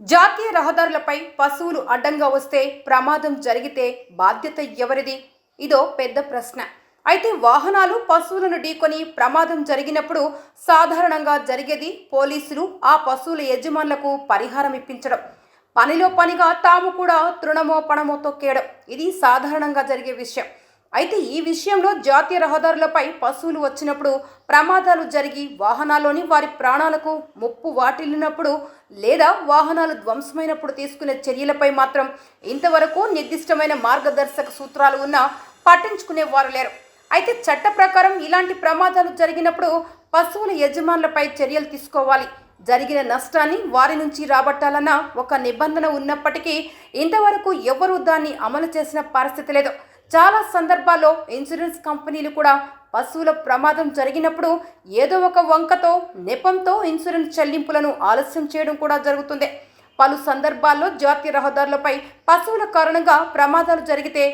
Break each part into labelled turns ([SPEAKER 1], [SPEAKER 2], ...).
[SPEAKER 1] జాతీయ రహదారులపై పశువులు అడ్డంగా వస్తే ప్రమాదం జరిగితే బాధ్యత ఎవరిది? ఇదో పెద్ద ప్రశ్న. అయితే వాహనాలు పశువులను ఢీకొని ప్రమాదం జరిగినప్పుడు సాధారణంగా జరిగేది పోలీసులు ఆ పశువుల యజమానులకు పరిహారం ఇప్పించడం. పనిలో పనిగా తాము కూడా తృణమో పణమో తొక్కేయడం. ఇది సాధారణంగా జరిగే విషయం. అయితే ఈ విషయంలో జాతీయ రహదారులపై పశువులు వచ్చినప్పుడు ప్రమాదాలు జరిగి వాహనాల్లోని వారి ప్రాణాలకు ముప్పు వాటిల్లినప్పుడు లేదా వాహనాలు ధ్వంసమైనప్పుడు తీసుకునే చర్యలపై మాత్రం ఇంతవరకు నిర్దిష్టమైన మార్గదర్శక సూత్రాలు ఉన్నా పట్టించుకునే వారు లేరు. అయితే చట్ట ప్రకారం ఇలాంటి ప్రమాదాలు జరిగినప్పుడు పశువుల యజమానులపై చర్యలు తీసుకోవాలి. జరిగిన నష్టాన్ని వారి నుంచి రాబట్టాలన్న ఒక నిబంధన ఉన్నప్పటికీ ఇంతవరకు ఎవరూ దాన్ని అమలు చేసిన పరిస్థితి లేదు. చాలా సందర్భాల్లో ఇన్సూరెన్స్ కంపెనీలు కూడా పశువుల ప్రమాదం జరిగినప్పుడు ఏదో ఒక వంకతో నెపంతో ఇన్సూరెన్స్ చెల్లింపులను ఆలస్యం చేయడం కూడా జరుగుతుంది. పలు సందర్భాల్లో జాతీయ రహదారులపై పశువుల కారణంగా ప్రమాదాలు జరిగితే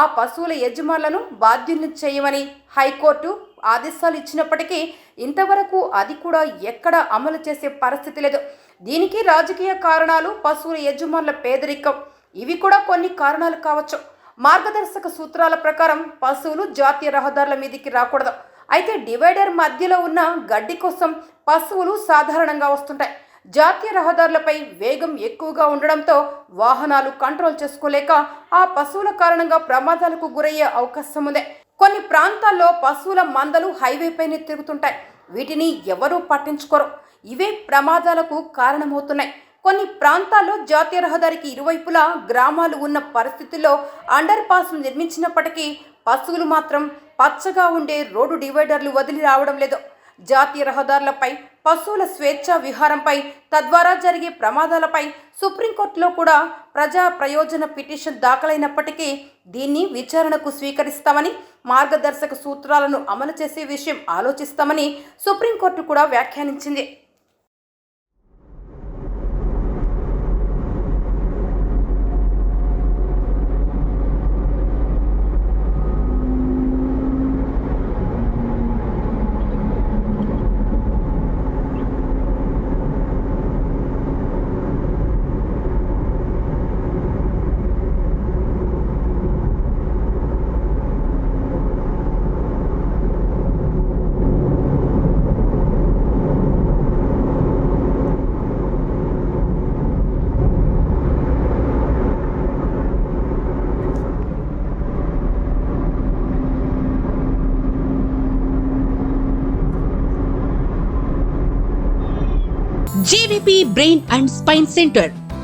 [SPEAKER 1] ఆ పశువుల యజమానులను బాధ్యులను చేయమని హైకోర్టు ఆదేశాలు ఇచ్చినప్పటికీ ఇంతవరకు అది కూడా ఎక్కడ అమలు చేసే పరిస్థితి లేదు. దీనికి రాజకీయ కారణాలు పశువుల యజమానుల పేదరికం. ఇవి కూడా కొన్ని కారణాలు కావచ్చు. మార్గదర్శక సూత్రాల ప్రకారం పశువులు జాతీయ రహదారుల మీదికి రాకూడదు. అయితే డివైడర్ మధ్యలో ఉన్న గడ్డి కోసం పశువులు సాధారణంగా వస్తుంటాయి. జాతీయ రహదారులపై వేగం ఎక్కువగా ఉండడంతో వాహనాలు కంట్రోల్ చేసుకోలేక ఆ పశువుల కారణంగా ప్రమాదాలకు గురయ్యే అవకాశం ఉంది. కొన్ని ప్రాంతాల్లో పశువుల మందలు హైవేపైనే తిరుగుతుంటాయి. వీటిని ఎవరూ పట్టించుకోరు. ఇవే ప్రమాదాలకు కారణమవుతున్నాయి. కొన్ని ప్రాంతాల్లో జాతీయ రహదారికి ఇరువైపులా గ్రామాలు ఉన్న పరిస్థితుల్లో అండర్ పాస్ నిర్మించినప్పటికీ పశువులు మాత్రం పచ్చగా ఉండే రోడ్డు డివైడర్లు వదిలి రావడం లేదు. జాతీయ రహదారులపై పశువుల స్వేచ్ఛ విహారంపై తద్వారా జరిగే ప్రమాదాలపై సుప్రీంకోర్టులో కూడా ప్రజా ప్రయోజన పిటిషన్ దాఖలైనప్పటికీ దీన్ని విచారణకు స్వీకరిస్తామని మార్గదర్శక సూత్రాలను అమలు చేసే విషయం ఆలోచిస్తామని సుప్రీంకోర్టు కూడా వ్యాఖ్యానించింది.
[SPEAKER 2] JVP brain and spine centre